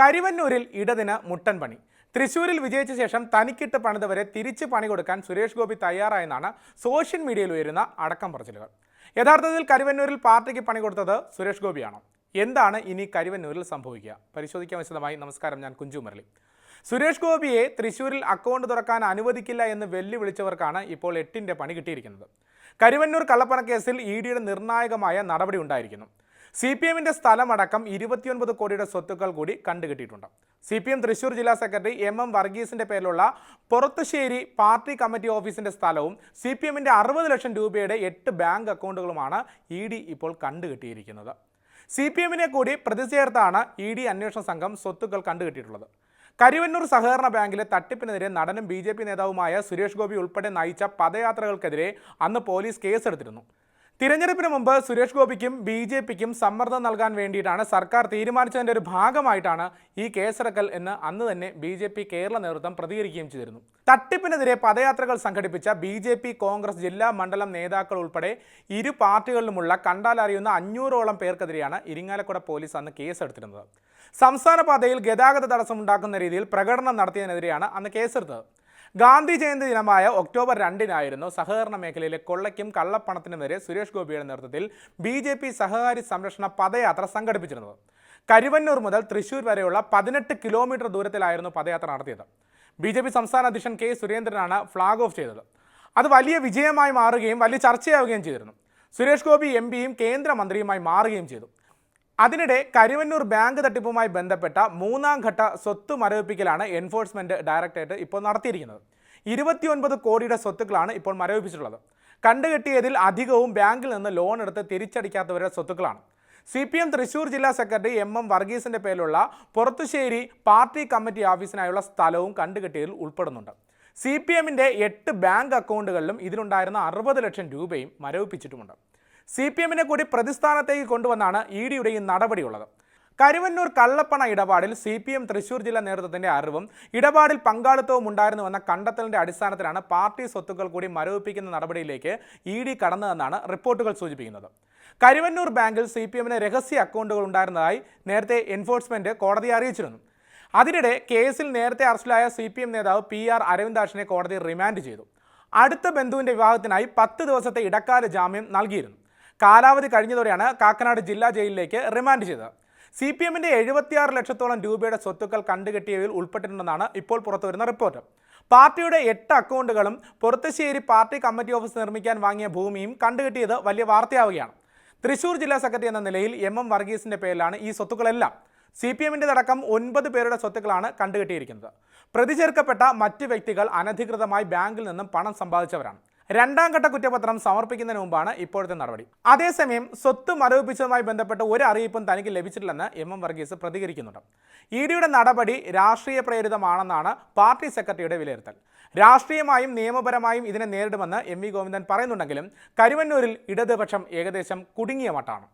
കരിവന്നൂരിൽ ഇടതിന് മുട്ടൻ പണി. തൃശൂരിൽ വിജയിച്ച ശേഷം തനിക്കിട്ട് പണിതവരെ തിരിച്ച് പണി കൊടുക്കാൻ സുരേഷ് ഗോപി തയ്യാറായെന്നാണ് സോഷ്യൽ മീഡിയയിൽ ഉയരുന്ന അടക്കം പറച്ചിലുകൾ. യഥാർത്ഥത്തിൽ കരിവന്നൂരിൽ പാർട്ടിക്ക് പണി കൊടുത്തത് സുരേഷ് ഗോപിയാണോ. എന്താണ് ഇനി കരിവന്നൂരിൽ സംഭവിക്കുക? പരിശോധിക്കാൻ വിശദമായി. നമസ്കാരം ഞാൻ കുഞ്ചു മുരളി. സുരേഷ് ഗോപിയെ തൃശൂരിൽ അക്കൗണ്ട് തുറക്കാൻ അനുവദിക്കില്ല എന്ന് വെല്ലുവിളിച്ചവർക്കാണ് ഇപ്പോൾ എട്ടിന്റെ പണി കിട്ടിയിരിക്കുന്നത്. കരുവന്നൂർ കള്ളപ്പണക്കേസിൽ ഇ ഡിയുടെ നിർണായകമായ നടപടി ഉണ്ടായിരിക്കുന്നു. സി പി എമ്മിന്റെ സ്ഥലമടക്കം ഇരുപത്തിയൊൻപത് കോടിയുടെ സ്വത്തുക്കൾ കൂടി കണ്ടുകിട്ടിയിട്ടുണ്ട്. സി പി എം തൃശൂർ ജില്ലാ സെക്രട്ടറി എം എം വർഗീസിന്റെ പേരിലുള്ള പുറത്തുശ്ശേരി പാർട്ടി കമ്മിറ്റി ഓഫീസിന്റെ സ്ഥലവും സി പി എമ്മിന്റെ അറുപത് ലക്ഷം രൂപയുടെ എട്ട് ബാങ്ക് അക്കൗണ്ടുകളുമാണ് ഇ ഡി ഇപ്പോൾ കണ്ടുകിട്ടിയിരിക്കുന്നത്. സി പി എമ്മിനെ കൂടി പ്രതി ചേർത്താണ് ഇ ഡി അന്വേഷണ സംഘം സ്വത്തുക്കൾ കണ്ടുകിട്ടിയിട്ടുള്ളത്. കരുവന്നൂർ സഹകരണ ബാങ്കിലെ തട്ടിപ്പിനെതിരെ നടനും ബി നേതാവുമായ സുരേഷ് ഗോപി ഉൾപ്പെടെ നയിച്ച പദയാത്രകൾക്കെതിരെ അന്ന് പോലീസ് കേസെടുത്തിരുന്നു. തിരഞ്ഞെടുപ്പിന് മുമ്പ് സുരേഷ് ഗോപിക്കും ബി ജെ പിക്കും സമ്മർദ്ദം നൽകാൻ വേണ്ടിയിട്ടാണ് സർക്കാർ തീരുമാനിച്ചതിന്റെ ഒരു ഭാഗമായിട്ടാണ് ഈ കേസെടുക്കൽ എന്ന് അന്ന് തന്നെ ബി ജെ പി കേരള നേതൃത്വം പ്രതികരിക്കുകയും ചെയ്തിരുന്നു. തട്ടിപ്പിനെതിരെ പദയാത്രകൾ സംഘടിപ്പിച്ച ബി ജെ പി കോൺഗ്രസ് ജില്ലാ മണ്ഡലം നേതാക്കൾ ഉൾപ്പെടെ ഇരു പാർട്ടികളിലുമുള്ള കണ്ടാലറിയുന്ന അഞ്ഞൂറോളം പേർക്കെതിരെയാണ് ഇരിങ്ങാലക്കുട പോലീസ് അന്ന് കേസെടുത്തിരുന്നത്. സംസ്ഥാന പാതയിൽ ഗതാഗത തടസ്സമുണ്ടാക്കുന്ന രീതിയിൽ പ്രകടനം നടത്തിയതിനെതിരെയാണ് അന്ന് കേസെടുത്തത്. ഗാന്ധി ജയന്തി ദിനമായ ഒക്ടോബർ രണ്ടിനായിരുന്നു സഹകരണ മേഖലയിലെ കൊള്ളയ്ക്കും കള്ളപ്പണത്തിനുമെതിരെ സുരേഷ് ഗോപിയുടെ നേതൃത്വത്തിൽ ബി ജെ പി സഹകാരി സംരക്ഷണ പദയാത്ര സംഘടിപ്പിച്ചിരുന്നത്. കരുവന്നൂർ മുതൽ തൃശൂർ വരെയുള്ള പതിനെട്ട് കിലോമീറ്റർ ദൂരത്തിലായിരുന്നു പദയാത്ര നടത്തിയത്. ബി ജെ പി സംസ്ഥാന അധ്യക്ഷൻ കെ സുരേന്ദ്രനാണ് ഫ്ളാഗ് ഓഫ് ചെയ്തത്. അത് വലിയ വിജയമായി മാറുകയും വലിയ ചർച്ചയാവുകയും ചെയ്തിരുന്നു. സുരേഷ് ഗോപി എം പിയും കേന്ദ്രമന്ത്രിയുമായി മാറുകയും ചെയ്തു. അതിനിടെ കരുവന്നൂർ ബാങ്ക് തട്ടിപ്പുമായി ബന്ധപ്പെട്ട മൂന്നാം ഘട്ട സ്വത്ത് മരവിപ്പിക്കലാണ് എൻഫോഴ്സ്മെന്റ് ഡയറക്ടറേറ്റ് ഇപ്പോൾ നടത്തിയിരിക്കുന്നത്. ഇരുപത്തിയൊൻപത് കോടിയുടെ സ്വത്തുക്കളാണ് ഇപ്പോൾ മരവിപ്പിച്ചിട്ടുള്ളത്. കണ്ടുകെട്ടിയതിൽ അധികവും ബാങ്കിൽ നിന്ന് ലോൺ എടുത്ത് തിരിച്ചടിക്കാത്തവരുടെ സ്വത്തുക്കളാണ്. സി പി എം തൃശൂർ ജില്ലാ സെക്രട്ടറി എം എം വർഗീസിന്റെ പേരിലുള്ള പുറത്തുശ്ശേരി പാർട്ടി കമ്മിറ്റി ഓഫീസിനായുള്ള സ്ഥലവും കണ്ടുകെട്ടിയതിൽ ഉൾപ്പെടുന്നുണ്ട്. സി പി എമ്മിന്റെ എട്ട് ബാങ്ക് അക്കൗണ്ടുകളിലും ഇതിലുണ്ടായിരുന്ന അറുപത് ലക്ഷം രൂപയും മരവിപ്പിച്ചിട്ടുമുണ്ട്. സി പി എമ്മിനെ കൂടി പ്രതിസ്ഥാനത്തേക്ക് കൊണ്ടുവന്നാണ് ഇ ഡിയുടെ ഈ നടപടിയുള്ളത്. കരുവന്നൂർ കള്ളപ്പണ ഇടപാടിൽ സി പി എം തൃശൂർ ജില്ലാ നേതൃത്വത്തിന്റെ അറിവും ഇടപാടിൽ പങ്കാളിത്തവും ഉണ്ടായിരുന്നുവെന്ന കണ്ടെത്തലിന്റെ അടിസ്ഥാനത്തിലാണ് പാർട്ടി സ്വത്തുക്കൾ കൂടി മരവിപ്പിക്കുന്ന നടപടിയിലേക്ക് ഇ ഡി കടന്നതെന്നാണ് റിപ്പോർട്ടുകൾ സൂചിപ്പിക്കുന്നത്. കരുവന്നൂർ ബാങ്കിൽ സി പി എമ്മിന് രഹസ്യ അക്കൗണ്ടുകൾ ഉണ്ടായിരുന്നതായി നേരത്തെ എൻഫോഴ്സ്മെന്റ് കോടതിയെ അറിയിച്ചിരുന്നു. അതിനിടെ കേസിൽ നേരത്തെ അറസ്റ്റിലായ സി പി എം നേതാവ് പി ആർ അരവിന്ദാഷിനെ കോടതി റിമാൻഡ് ചെയ്തു. അടുത്ത ബന്ധുവിന്റെ വിവാഹത്തിനായി പത്ത് ദിവസത്തെ ഇടക്കാല ജാമ്യം നൽകിയിരുന്നു. കാലാവധി കഴിഞ്ഞതോടെയാണ് കാക്കനാട് ജില്ലാ ജയിലിലേക്ക് റിമാൻഡ് ചെയ്തത്. സി പി എമ്മിന്റെ എഴുപത്തിയാറ് ലക്ഷത്തോളം രൂപയുടെ സ്വത്തുക്കൾ കണ്ടുകെട്ടിയവയിൽ ഉൾപ്പെട്ടിട്ടുണ്ടെന്നാണ് ഇപ്പോൾ പുറത്തുവരുന്ന റിപ്പോർട്ട്. പാർട്ടിയുടെ എട്ട് അക്കൗണ്ടുകളും പുറത്തുശ്ശേരി പാർട്ടി കമ്മിറ്റി ഓഫീസ് നിർമ്മിക്കാൻ വാങ്ങിയ ഭൂമിയും കണ്ടുകെട്ടിയത് വലിയ വാർത്തയാവുകയാണ്. തൃശൂർ ജില്ലാ സെക്രട്ടറി എന്ന നിലയിൽ എം എം വർഗീസിന്റെ പേരിലാണ് ഈ സ്വത്തുക്കളെല്ലാം. സി പി എമ്മിന്റെ അടക്കം ഒൻപത് പേരുടെ സ്വത്തുക്കളാണ് കണ്ടുകെട്ടിയിരിക്കുന്നത്. പ്രതിചേർക്കപ്പെട്ട മറ്റ് വ്യക്തികൾ അനധികൃതമായി ബാങ്കിൽ നിന്നും പണം സമ്പാദിച്ചവരാണ്. രണ്ടാം ഘട്ട കുറ്റപത്രം സമർപ്പിക്കുന്നതിന് മുമ്പാണ് ഇപ്പോഴത്തെ നടപടി. അതേസമയം സ്വത്ത് മരവിപ്പിച്ചതുമായി ബന്ധപ്പെട്ട ഒരു അറിയിപ്പും തനിക്ക് ലഭിച്ചിട്ടില്ലെന്ന് എം എം വർഗീസ് പ്രതികരിക്കുന്നുണ്ട്. ഇ ഡിയുടെ നടപടി രാഷ്ട്രീയ പ്രേരിതമാണെന്നാണ് പാർട്ടി സെക്രട്ടറിയുടെ വിലയിരുത്തൽ. രാഷ്ട്രീയമായും നിയമപരമായും ഇതിനെ നേരിടുമെന്ന് എം വി ഗോവിന്ദൻ പറയുന്നുണ്ടെങ്കിലും കരുവന്നൂരിൽ ഇടതുപക്ഷം ഏകദേശം കുടുങ്ങിയ മട്ടാണ്.